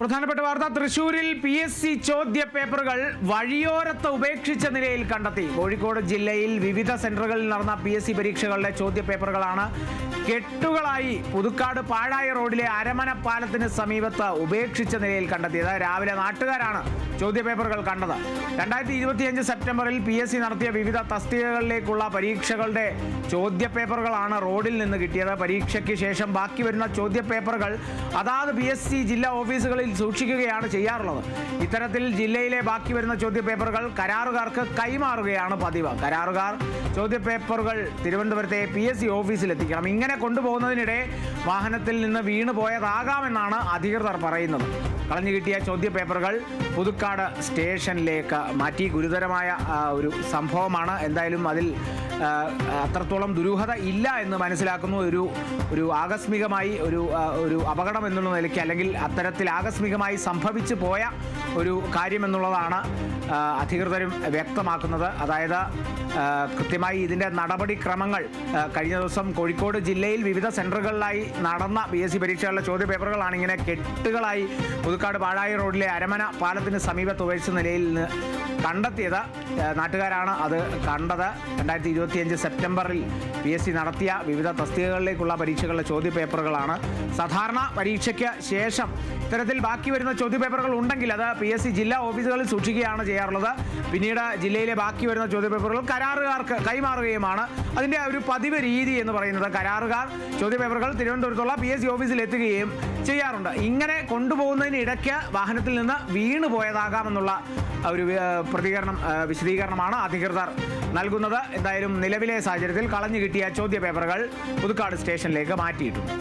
പ്രധാനപ്പെട്ട വാർത്ത തൃശൂരിൽ പി എസ് സി ചോദ്യ പേപ്പറുകൾ വഴിയോരത്ത് ഉപേക്ഷിച്ച നിലയിൽ കണ്ടെത്തി. കോഴിക്കോട് ജില്ലയിൽ വിവിധ സെന്ററുകളിൽ നടന്ന പി എസ് സി പരീക്ഷകളുടെ ചോദ്യ പേപ്പറുകളാണ് കെട്ടുകളായി പുതുക്കാട് പാഴായ റോഡിലെ അരമന പാലത്തിന് സമീപത്ത് ഉപേക്ഷിച്ച നിലയിൽ കണ്ടെത്തിയത്. രാവിലെ നാട്ടുകാരാണ് ചോദ്യ പേപ്പറുകൾ കണ്ടത്. രണ്ടായിരത്തി ഇരുപത്തിയഞ്ച് സെപ്റ്റംബറിൽ പി എസ് സി നടത്തിയ വിവിധ തസ്തികകളിലേക്കുള്ള പരീക്ഷകളുടെ ചോദ്യപേപ്പറുകളാണ് റോഡിൽ നിന്ന് കിട്ടിയത്. പരീക്ഷയ്ക്ക് ശേഷം ബാക്കി വരുന്ന ചോദ്യപേപ്പറുകൾ അതാത് പി എസ് സി ജില്ലാ ഓഫീസുകളിൽ സൂക്ഷിക്കുകയാണ് ചെയ്യാറുള്ളത്. ഇത്തരത്തിൽ ജില്ലയിലെ ബാക്കി വരുന്ന ചോദ്യപേപ്പറുകൾ കരാറുകാർക്ക് കൈമാറുകയാണ് പതിവ്. കരാറുകാർ ചോദ്യപേപ്പറുകൾ തിരുവനന്തപുരത്തെ പി എസ് സി ഓഫീസിലെത്തിക്കണം. ഇങ്ങനെ കൊണ്ടുപോകുന്നതിനിടെ വാഹനത്തിൽ നിന്ന് വീണു പോയതാകാമെന്നാണ് അധികൃതർ പറയുന്നത്. കളഞ്ഞു കിട്ടിയ ചോദ്യ പേപ്പറുകൾ പുതുക്കാട് സ്റ്റേഷനിലേക്ക് മാറ്റി. ഗുരുതരമായ ഒരു സംഭവമാണ്. എന്തായാലും അതിൽ അത്രത്തോളം ദുരൂഹത ഇല്ല എന്ന് മനസ്സിലാക്കുന്നു. ഒരു ഒരു ആകസ്മികമായി ഒരു ഒരു അപകടം എന്നുള്ള നിലയ്ക്ക് അല്ലെങ്കിൽ അത്തരത്തിൽ ആകസ്മികമായി സംഭവിച്ചു പോയ ഒരു കാര്യമെന്നുള്ളതാണ് അധികൃതരും വ്യക്തമാക്കുന്നത്. അതായത് കൃത്യമായി ഇതിന്റെ നടപടിക്രമങ്ങൾ കഴിഞ്ഞ ദിവസം കോഴിക്കോട് ജില്ലയിൽ വിവിധ സെന്ററുകളിലായി നടന്ന പി എസ് സി പരീക്ഷകളുടെ ചോദ്യ പേപ്പറുകളാണിങ്ങനെ കെട്ടുകളായി പുതുക്കാട് പാഴായി റോഡിലെ അരമന പാലത്തിന് സമീപത്ത് ഉപേക്ഷിച്ച നിലയിൽ നിന്ന് കണ്ടെത്തിയത്. നാട്ടുകാരാണ് അത് കണ്ടത്. രണ്ടായിരത്തി ഇരുപത്തിയഞ്ച് സെപ്റ്റംബറിൽ പി എസ് സി നടത്തിയ വിവിധ തസ്തികകളിലേക്കുള്ള പരീക്ഷകളുടെ ചോദ്യ പേപ്പറുകളാണ് സാധാരണ പരീക്ഷയ്ക്ക് ശേഷം ഇത്തരത്തിൽ ബാക്കി വരുന്ന ചോദ്യ പേപ്പറുകൾ ഉണ്ടെങ്കിൽ അത് പി എസ് സി ജില്ലാ ഓഫീസുകളിൽ സൂക്ഷിക്കുകയാണ് ചെയ്യാറുള്ളത്. പിന്നീട് ജില്ലയിലെ ബാക്കി വരുന്ന ചോദ്യപേപ്പറുകൾ കരാറുകാർക്ക് കൈമാറുകയുമാണ്. അതിന്റെ ഒരു പതിവ് രീതി എന്ന് പറയുന്നത് കരാറുകാർ ചോദ്യപേപ്പറുകൾ തിരുവനന്തപുരത്തുള്ള പി എസ് സി ഓഫീസിൽ എത്തുകയും ചെയ്യാറുണ്ട്. ഇങ്ങനെ കൊണ്ടുപോകുന്നതിനിടയ്ക്ക് വാഹനത്തിൽ നിന്ന് വീണു പോയതാകാമെന്നുള്ള ഒരു പ്രതികരണം വിശദീകരണമാണ് അധികൃതർ നൽകുന്നത്. എന്തായാലും നിലവിലെ സാഹചര്യത്തിൽ കളഞ്ഞു കിട്ടിയ ചോദ്യപേപ്പറുകൾ പുതുക്കാട് സ്റ്റേഷനിലേക്ക് മാറ്റിയിട്ടുണ്ട്.